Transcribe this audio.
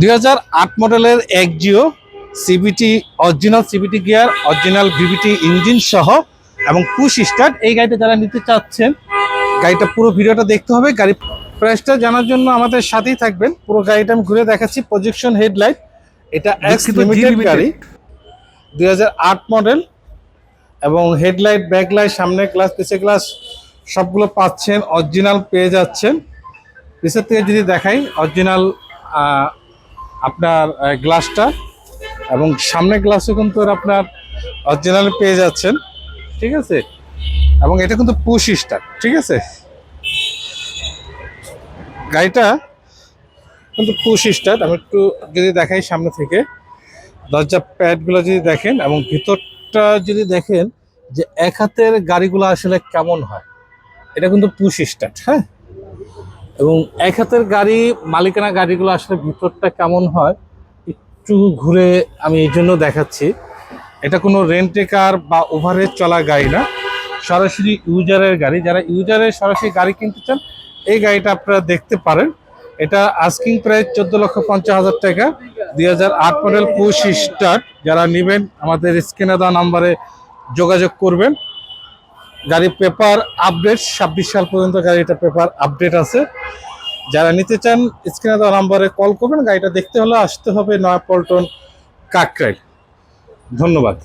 দুই হাজার আট মডেলের Axio CVT original CVT gear original VVT engine সহ এবং পুশ স্টার্ট এই গাড়িটা যারা নিতে চাচ্ছেন গাড়িটা পুরো ভিডিওটা দেখতে হবে। গাড়ি প্রাইসটা জানার জন্য আমাদের সাথেই থাকবেন। পুরো গাড়িটা আমি ঘুরে দেখাচ্ছি প্রজেকশন হেডলাইট এটা এক্স লিমিটেড। গাড়ি। দুই হাজার আট মডেল এবং হেডলাইট ব্যাকলাইট সামনে গ্লাস পিছে গ্লাস সবগুলো পাচ্ছেন অরিজিনাল পেয়ে যাচ্ছেন। পিছের থেকে যদি দেখাই অরিজিনাল আপনার গ্লাসটা এবং সামনে গ্লাসও কিন্তু আপনার অরিজিনাল পেয়ে যাচ্ছেন, ঠিক আছে? এবং এটা কিন্তু পুশ স্টার ঠিক আছে? গাড়িটা কিন্তু পুশ স্টার্ট আমি একটু যদি দেখাই সামনে থেকে, দরজা প্যাডগুলো যদি দেখেন এবং ভিতরটা যদি দেখেন যে এক হাতের গাড়িগুলো আসলে কেমন হয়, এটা কিন্তু পুশ স্টার্ট হ্যাঁ? এবং এক হাতের গাড়ি, মালিকানা গাড়িগুলো আসলে ভিতরটা কেমন হয়, একটু ঘুরে আমি এই জন্য দেখাচ্ছি। এটা কোনো রেন্টে কার বা ওভারেজ চলা গাড়ি না, সরাসরি ইউজারের গাড়ি। যারা ইউজারের সরাসরি গাড়ি কিনতে চান, এই গাড়িটা আপনারা দেখতে পারেন। এটা আস্কিং প্রাইস চোদ্দ লক্ষ পঞ্চাশ হাজার টাকা। দুই হাজার আট মডেল পুশ স্টার্ট যারা নেবেন, আমাদের স্ক্রিনে দেওয়া নাম্বারে যোগাযোগ করবেন। গাড়ির পেপার আপডেট, ছাব্বিশ সাল পর্যন্ত গাড়িটা পেপার আপডেট আছে। যারা নিতে চান, স্ক্রিনে দেওয়া নাম্বারে কল করবেন। গাড়িটা দেখতে হলে আসতে হবে নয়া পল্টন কাকরাই ধন্যবাদ।